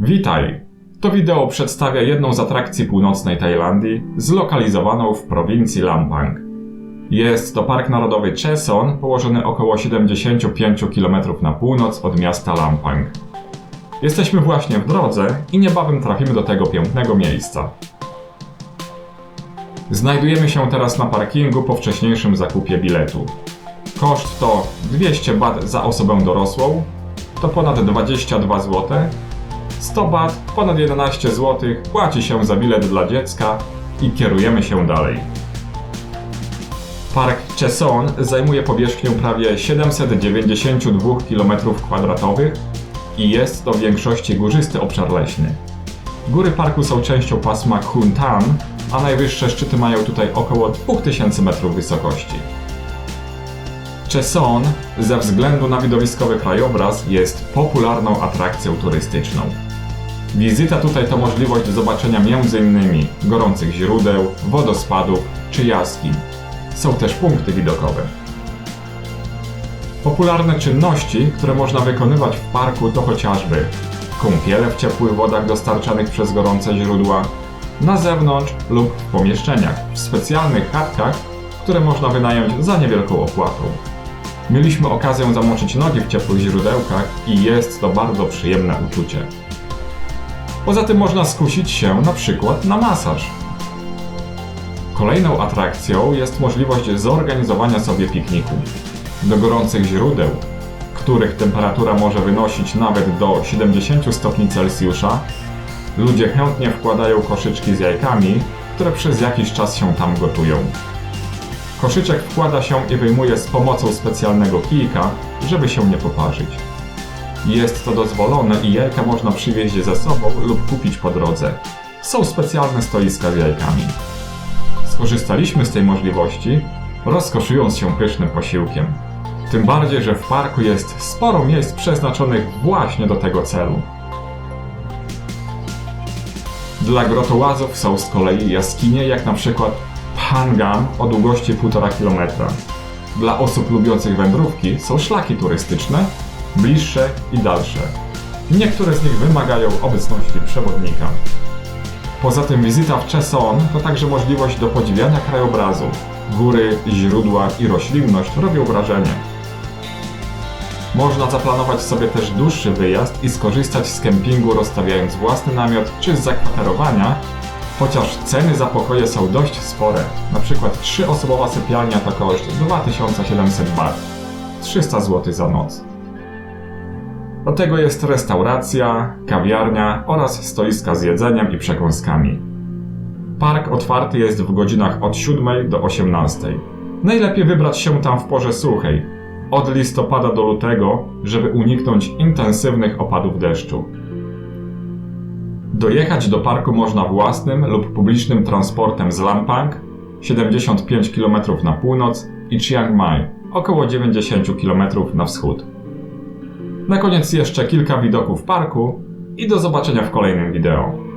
Witaj! To wideo przedstawia jedną z atrakcji północnej Tajlandii, zlokalizowaną w prowincji Lampang. Jest to Park Narodowy Cheson, położony około 75 km na północ od miasta Lampang. Jesteśmy właśnie w drodze i niebawem trafimy do tego pięknego miejsca. Znajdujemy się teraz na parkingu po wcześniejszym zakupie biletu. Koszt to 200 bat za osobę dorosłą, to ponad 22 zł. 100 bat, ponad 11 zł płaci się za bilet dla dziecka i kierujemy się dalej. Park Cheson zajmuje powierzchnię prawie 792 km2 i jest to w większości górzysty obszar leśny. Góry parku są częścią pasma Khun Tan, a najwyższe szczyty mają tutaj około 2000 metrów wysokości. Cheson ze względu na widowiskowy krajobraz jest popularną atrakcją turystyczną. Wizyta tutaj to możliwość zobaczenia m.in. gorących źródeł, wodospadów czy jaskiń. Są też punkty widokowe. Popularne czynności, które można wykonywać w parku to chociażby kąpiele w ciepłych wodach dostarczanych przez gorące źródła, na zewnątrz lub w pomieszczeniach, w specjalnych chatkach, które można wynająć za niewielką opłatą. Mieliśmy okazję zamoczyć nogi w ciepłych źródełkach i jest to bardzo przyjemne uczucie. Poza tym można skusić się na przykład na masaż. Kolejną atrakcją jest możliwość zorganizowania sobie pikniku. Do gorących źródeł, których temperatura może wynosić nawet do 70 stopni Celsjusza, ludzie chętnie wkładają koszyczki z jajkami, które przez jakiś czas się tam gotują. Koszyczek wkłada się i wyjmuje z pomocą specjalnego kijka, żeby się nie poparzyć. Jest to dozwolone i jajka można przywieźć ze sobą lub kupić po drodze. Są specjalne stoiska z jajkami. Skorzystaliśmy z tej możliwości, rozkoszując się pysznym posiłkiem. Tym bardziej, że w parku jest sporo miejsc przeznaczonych właśnie do tego celu. Dla grotołazów są z kolei jaskinie, jak na przykład Phangam o długości 1,5 km. Dla osób lubiących wędrówki są szlaki turystyczne, bliższe i dalsze. Niektóre z nich wymagają obecności przewodnika. Poza tym wizyta w Cheson to także możliwość do podziwiania krajobrazu. Góry, źródła i roślinność robią wrażenie. Można zaplanować sobie też dłuższy wyjazd i skorzystać z kempingu rozstawiając własny namiot czy z zakwaterowania, chociaż ceny za pokoje są dość spore. Na przykład 3-osobowa sypialnia to koszt 2700 baht, 300 zł za noc. Do tego jest restauracja, kawiarnia oraz stoiska z jedzeniem i przekąskami. Park otwarty jest w godzinach od 7 do 18. Najlepiej wybrać się tam w porze suchej, od listopada do lutego, żeby uniknąć intensywnych opadów deszczu. Dojechać do parku można własnym lub publicznym transportem z Lampang 75 km na północ i Chiang Mai około 90 km na wschód. Na koniec jeszcze kilka widoków parku i do zobaczenia w kolejnym wideo.